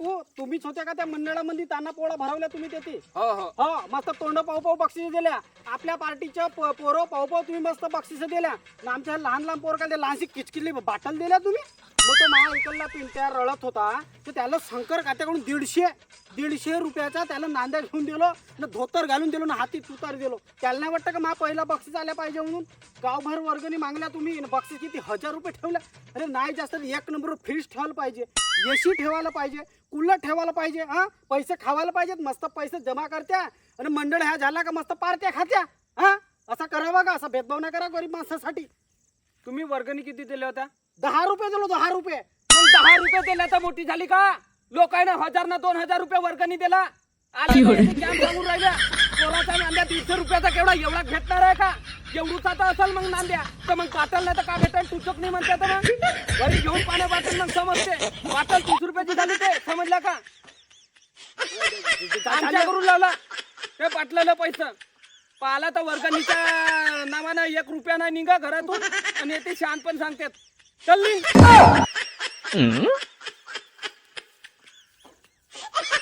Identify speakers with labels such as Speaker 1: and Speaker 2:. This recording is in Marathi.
Speaker 1: बापू तुम्हीच होत्या का त्या मंडळामध्ये ताना पोळा भरवल्या तुम्ही तेथे?
Speaker 2: हो हो.
Speaker 1: हो मस्त तोंड पाव पाव बक्षीस दिल्या. आपल्या पार्टीच्या प- पोरं पाव पाव तुम्ही मस्त बक्षीस दिल्या. आणि आमच्या लहान लहान पोर का लहानशी किचकिली बाटल दिल्या तुम्ही? मग तो माझ्या पिंट्या रळत होता. तर त्याला शंकर खात्याकडून दीडशे दीडशे रुपयाचा त्याला नांद्या घेऊन दिलो ना धोतर घालून दिलो ना हाती तुतार दिलो. त्याला नाही वाटतं का मा पहिला बक्षीस आल्या पाहिजे म्हणून? गावभर वर्गणी मागल्या तुम्ही बक्षीस किती हजार रुपये ठेवल्या अरे नाही जास्त एक नंबर फ्रीज ठेवायला पाहिजे. एसी ठेवायला पाहिजे कूलर ठेवायला पाहिजे हा? पैसे खावायला पाहिजेत मस्त पैसे जमा करत्या आणि मंडळ ह्या झाला का मस्त पार्ट्या खात्या हा? असा करावा का? असा भेदभाव नाही करा गरीब माणसासाठी.
Speaker 2: तुम्ही वर्गणी किती दिल्या होत्या?
Speaker 1: दहा रुपये दिलो दहा रुपये.
Speaker 2: मग दहा रुपये दिल्या तर मोठी झाली का? लोकांना हजार ना दोन हजार रुपये वर्गणी दिला. आले कॅम्प सांगून राहिल्या नांद्या दीडशे रुपयाचा केवढा एवढा घेतणार आहे का? एवढूचा तर असेल मग नांद्या. तर मग पाटल नाही तर का भेटेल? टुचक नाही म्हणते तर मग? घरी घेऊन पाण्या पाटील मग समजते. पाटल तीस रुपयाची झाली ते. समजलं का? आमच्या करून लावला. ते पाटलेलं पैसा. पाला तर वर्गणीच्या नावानं एक रुपया नाही निघा घरातून. आणि ते शान पण सांगतात. चल निघ.